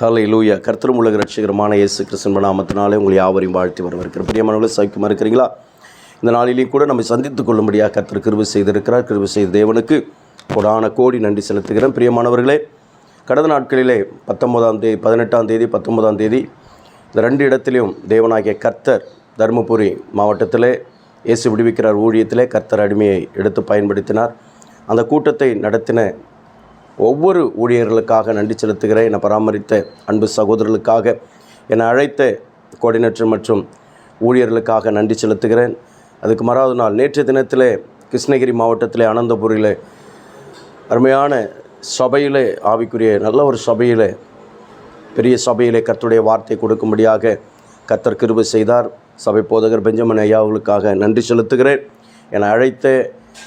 ஹலை லூயா கர்த்தரும் உலக ரட்சகரமான இயேசு கிறிஸ்தன் நாமத்தினாலே உங்களை யாவரையும் வாழ்த்தி வரவிருக்கிற பிரியமானவர்களை சௌக்கியமாக இருக்கிறீங்களா? இந்த நாளிலையும் கூட நம்மை சந்தித்துக் கொள்ளும்படியாக கர்த்தர் கிருவு செய்திருக்கிறார். கிருவி செய்த தேவனுக்கு கொடான கோடி நன்றி செலுத்துகிறேன். பிரியமானவர்களே கடந்த நாட்களிலே பத்தொன்பதாம் தேதி பதினெட்டாம் தேதி பத்தொன்பதாம் தேதி இந்த ரெண்டு இடத்திலையும் தேவனாகிய கர்த்தர் தருமபுரி மாவட்டத்திலே இயேசு விடுவிக்கிறார் ஊழியத்திலே கர்த்தர் அடிமையை எடுத்து பயன்படுத்தினார். அந்த கூட்டத்தை நடத்தின ஒவ்வொரு ஊழியர்களுக்காக நன்றி செலுத்துகிறேன் என்னை பராமரித்த அன்பு சகோதரர்களுக்காக என்னை அழைத்த கோஆர்டினேட்டர் மற்றும் ஊழியர்களுக்காக நன்றி செலுத்துகிறேன். அதுக்கு மறாவது நாள் நேற்று தினத்திலே கிருஷ்ணகிரி மாவட்டத்தில் அனந்தபுரியில் அருமையான சபையிலே ஆவிக்குரிய நல்ல ஒரு சபையில் பெரிய சபையிலே கர்த்தருடைய வார்த்தை கொடுக்கும்படியாக கர்த்தர் கிருபை செய்தார். சபை போதகர் பெஞ்சமன் ஐயா அவர்களுக்காக நன்றி செலுத்துகிறேன். என்னை அழைத்த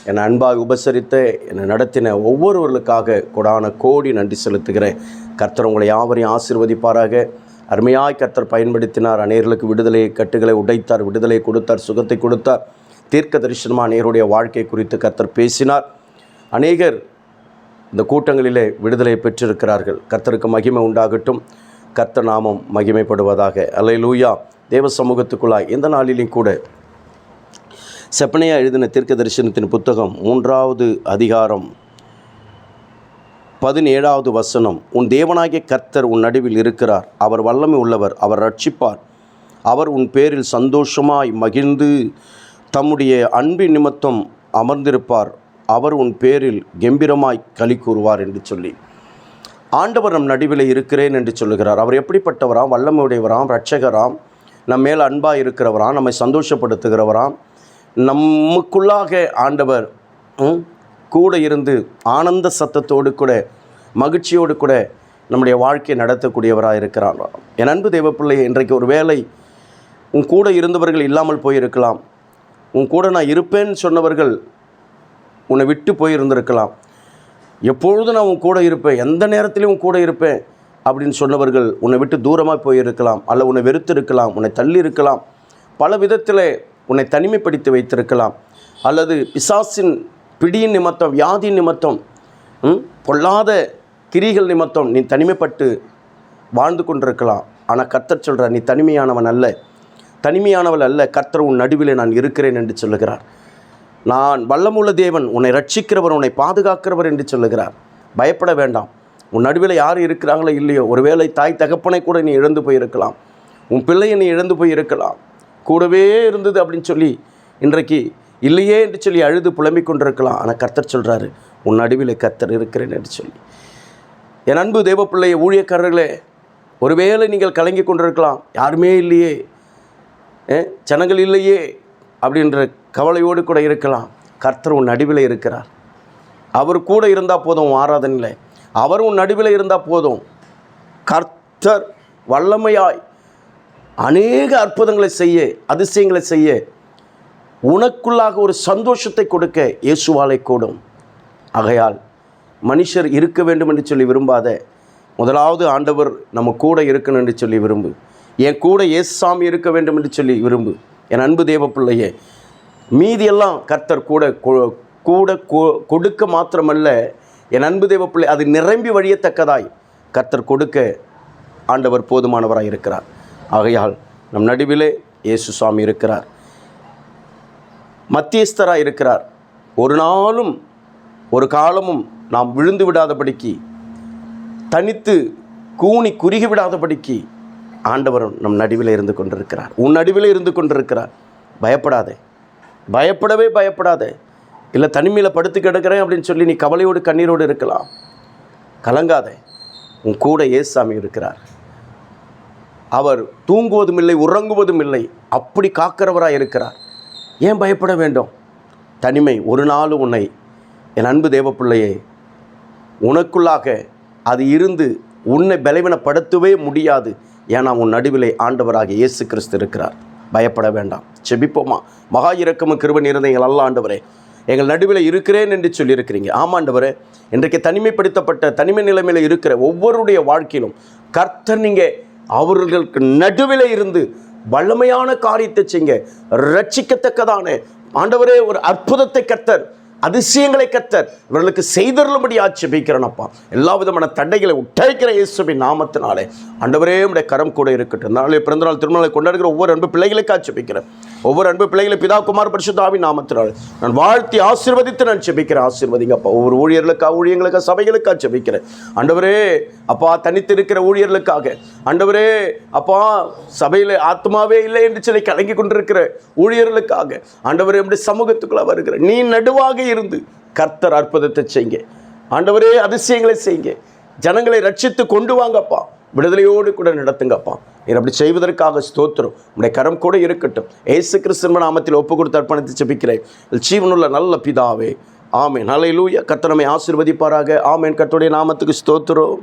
என்னை அன்பாக உபசரித்த என்னை நடத்தின ஒவ்வொருவர்களுக்காக கொடான கோடி நன்றி செலுத்துகிறேன். கர்த்தர் உங்களை யாவரையும் ஆசிர்வதிப்பாராக. அருமையாய் கர்த்தர் பயன்படுத்தினார். அநேர்களுக்கு விடுதலை கட்டுகளை உடைத்தார் விடுதலை கொடுத்தார் சுகத்தை கொடுத்தார். தீர்க்க தரிசனமாக அநேருடைய வாழ்க்கை குறித்து கர்த்தர் பேசினார். அநேகர் இந்த கூட்டங்களிலே விடுதலை பெற்றிருக்கிறார்கள். கர்த்தருக்கு மகிமை உண்டாகட்டும். கர்த்தர் நாமம் மகிமைப்படுவதாக. அலை லூயா தேவ சமூகத்துக்குள்ளாய். எந்த நாளிலும் கூட செப்பனையா எழுதின தீர்க்க தரிசனத்தின் புத்தகம் மூன்றாவது அதிகாரம் பதினேழாவது வசனம் உன் தேவனாகிய கர்த்தர் உன் நடுவில் இருக்கிறார். அவர் வல்லமை உள்ளவர் அவர் ரட்சிப்பார். அவர் உன் பேரில் சந்தோஷமாய் மகிழ்ந்து தம்முடைய அன்பின் நிமித்தம் அமர்ந்திருப்பார். அவர் உன் பேரில் கெம்பீரமாய் களி கூறுவார் என்று சொல்லி. ஆண்டவர் நம் நடுவில் இருக்கிறேன் என்று சொல்லுகிறார். அவர் எப்படிப்பட்டவராம்? வல்லமையுடையவராம் ரட்சகராம் நம் மேல் அன்பாக இருக்கிறவராம் நம்மை சந்தோஷப்படுத்துகிறவராம். நமக்குள்ளாக ஆண்டவர் ம், கூட இருந்து ஆனந்த சத்தத்தோடு கூட மகிழ்ச்சியோடு கூட நம்முடைய வாழ்க்கையை நடத்தக்கூடியவராக இருக்கிறார். என் அன்பு தேவப்பிள்ளை இன்றைக்கு ஒரு வேலை உன் கூட இருந்தவர்கள் இல்லாமல் போயிருக்கலாம். உன் கூட நான் இருப்பேன்னு சொன்னவர்கள் உன்னை விட்டு போயிருந்திருக்கலாம். எப்பொழுதும் நான் உன் கூட இருப்பேன்? எந்த நேரத்திலையும் உன் கூட இருப்பேன்? அப்படின்னு சொன்னவர்கள் உன்னை விட்டு தூரமாக போயிருக்கலாம். அல்ல உன்னை வெறுத்து இருக்கலாம் உன்னை தள்ளி இருக்கலாம் பல விதத்தில் உன்னை தனிமைப்படுத்தி வைத்திருக்கலாம். அல்லது பிசாசின் பிடியின் நிமித்தம் வியாதி நிமித்தம் பொல்லாத கிரிகள் நிமித்தம் நீ தனிமைப்பட்டு வாழ்ந்து கொண்டிருக்கலாம். ஆனால் கர்த்தர் சொல்கிறார் நீ தனிமையானவன் அல்ல. தனிமையானவள் அல்ல. கர்த்தர் உன் நடுவில் நான் இருக்கிறேன் என்று சொல்லுகிறார். நான் வல்லமுள்ள தேவன் உன்னை ரட்சிக்கிறவர் உன்னை பாதுகாக்கிறவர் என்று சொல்லுகிறார். பயப்பட வேண்டாம். உன் நடுவில் யார் இருக்கிறாங்களோ இல்லையோ ஒருவேளை தாய் தகப்பனை கூட நீ இழந்து போயிருக்கலாம். உன் பிள்ளையை நீ இழந்து போயிருக்கலாம். கூடவே இருந்தது அப்படின்னு சொல்லி இன்றைக்கு இல்லையே என்று சொல்லி அழுது புலம்பிக் கொண்டிருக்கலாம். ஆனால் கர்த்தர் சொல்கிறாரு உன் நடுவில் கர்த்தர் இருக்கிறேன் என்று சொல்லி. என் அன்பு தேவப்பிள்ளைய ஊழியக்காரர்களே ஒருவேளை நீங்கள் கலங்கி கொண்டிருக்கலாம். யாருமே இல்லையே. ஜனங்கள் இல்லையே அப்படின்ற கவலையோடு கூட இருக்கலாம். கர்த்தர் உன் நடுவில் இருக்கிறார். அவர் கூட இருந்தால் போதும் ஆராதனையில். அவர் உன் நடுவில் இருந்தால் போதும். கர்த்தர் வல்லமையாய் அநேக அற்புதங்களை செய்ய அதிசயங்களை செய்ய உனக்குள்ளாக ஒரு சந்தோஷத்தை கொடுக்க இயேசுவாலை கூடும். ஆகையால் மனுஷர் இருக்க வேண்டும் என்று சொல்லி விரும்பாத முதலாவது ஆண்டவர் நம்ம கூட இருக்கணும் என்று சொல்லி விரும்பு. என் கூட ஏசாமி இருக்க வேண்டும் என்று சொல்லி விரும்பு. என் அன்பு தேவ பிள்ளையே மீதியெல்லாம் கர்த்தர் கூட கூட கொ- கொடுக்க மாத்திரமல்ல என் அன்பு தேவ பிள்ளை அது நிரம்பி வழியத்தக்கதாய் கர்த்தர் கொடுக்க ஆண்டவர் போதுமானவராக இருக்கிறார். ஆகையால் நம் நடுவிலே இயேசு சுவாமி இருக்கிறார். மத்தியஸ்தராக இருக்கிறார். ஒரு நாளும் ஒரு காலமும் நாம் விழுந்து விடாதபடிக்கு தனித்து கூனி குறுகி விடாதபடிக்கு ஆண்டவர் நம் நடுவில் இருந்து கொண்டிருக்கிறார். உன் நடுவில் இருந்து கொண்டிருக்கிறார். பயப்படாதே. பயப்படவே பயப்படாதே. இல்லை தனிமையில் படுத்து கிடக்கிறேன் அப்படின்னு சொல்லி நீ கவலையோடு கண்ணீரோடு இருக்கலாம். கலங்காதே. உன் கூட ஏசாமி இருக்கிறார். அவர் தூங்குவதும் இல்லை உறங்குவதும் இல்லை அப்படி காக்கிறவராக இருக்கிறார். ஏன் பயப்பட வேண்டும்? தனிமை ஒரு நாள் உன்னை என் அன்பு தேவப்பிள்ளையே உனக்குள்ளாக அது இருந்து உன்னை பலவீனப்படுத்தவே முடியாது. ஏன்னா உன் நடுவிலே ஆண்டவராக இயேசு கிறிஸ்து இருக்கிறார். பயப்பட வேண்டாம். செபிப்போமா? மகா இரக்கமும் கிருபன் இருந்த எங்கள் அல்ல ஆண்டவரே எங்கள் நடுவில் இருக்கிறேன் என்று சொல்லியிருக்கிறீங்க. ஆமாண்டவரே இன்றைக்கு தனிமைப்படுத்தப்பட்ட தனிமை நிலைமையில் இருக்கிற ஒவ்வொருடைய வாழ்க்கையிலும் கர்த்தர் நீங்கள் அவர்களுக்கு நடுவில் இருந்து வல்லமையான காரியத்தை செய்யுங்க. ரட்சிக்கத்தக்கதான ஆண்டவரே ஒரு அற்புதத்தை கத்தர் அதிசயங்களை கத்தர் இவர்களுக்கு செய்தருளும்படி வைக்கிறனப்பா எல்லா விதமான தடைகளை உட்டைக்கிற இயேசுவின் நாமத்தினாலே. ஆண்டவரே உடைய கரம் கூட இருக்கட்டும். நாளை பிறந்தநாள் திருமணங்களை கொண்டாடுகிற ஒவ்வொரு அன்பு பிள்ளைகளுக்கு ஆட்சேபிக்கிறேன். ஒவ்வொரு அன்பு பிள்ளைகளை பிதா குமார் பரிசுத்தாவி நாமத்தினால் நான் வாழ்த்தி ஆசீர்வதித்து நான் செபிக்கிறேன் ஆசீர்வதிங்கப்பா ஒவ்வொரு ஊழியர்களுக்கா ஊழியங்களுக்காக சபைகளுக்காக செபிக்கிறேன் ஆண்டவரே அப்பா தனித்து இருக்கிற ஊழியர்களுக்காக. ஆண்டவரே அப்பா சபையில் ஆத்மாவே இல்லை என்று சிலை கலங்கி கொண்டிருக்கிற ஊழியர்களுக்காக. ஆண்டவரே எப்படி சமூகத்துக்குள்ள வருகிற நீ நடுவாக இருந்து கர்த்தர் அற்புதத்தை செய்யுங்க. ஆண்டவரே அதிசயங்களை செய்யுங்க. ஜனங்களை ரட்சித்து கொண்டு வாங்கப்பா. விடுதலையோடு கூட நடத்துங்கப்பா. நீர் அப்படி செய்வதற்காக ஸ்தோத்திரம். உடைய கரம் கூட இருக்கட்டும். ஏசு கிறிஸ்தன் நாமத்தில் ஒப்பு கொடுத்து அர்ப்பணித்து ஜெபிக்கிறேன் ஜீவனுள்ள நல்ல பிதாவே. ஆமேன். நல்ல கர்த்தர் கத்தனமை ஆசிர்வதிப்பாராக. ஆமேன். கர்த்தருடைய நாமத்துக்கு ஸ்தோத்திரம்.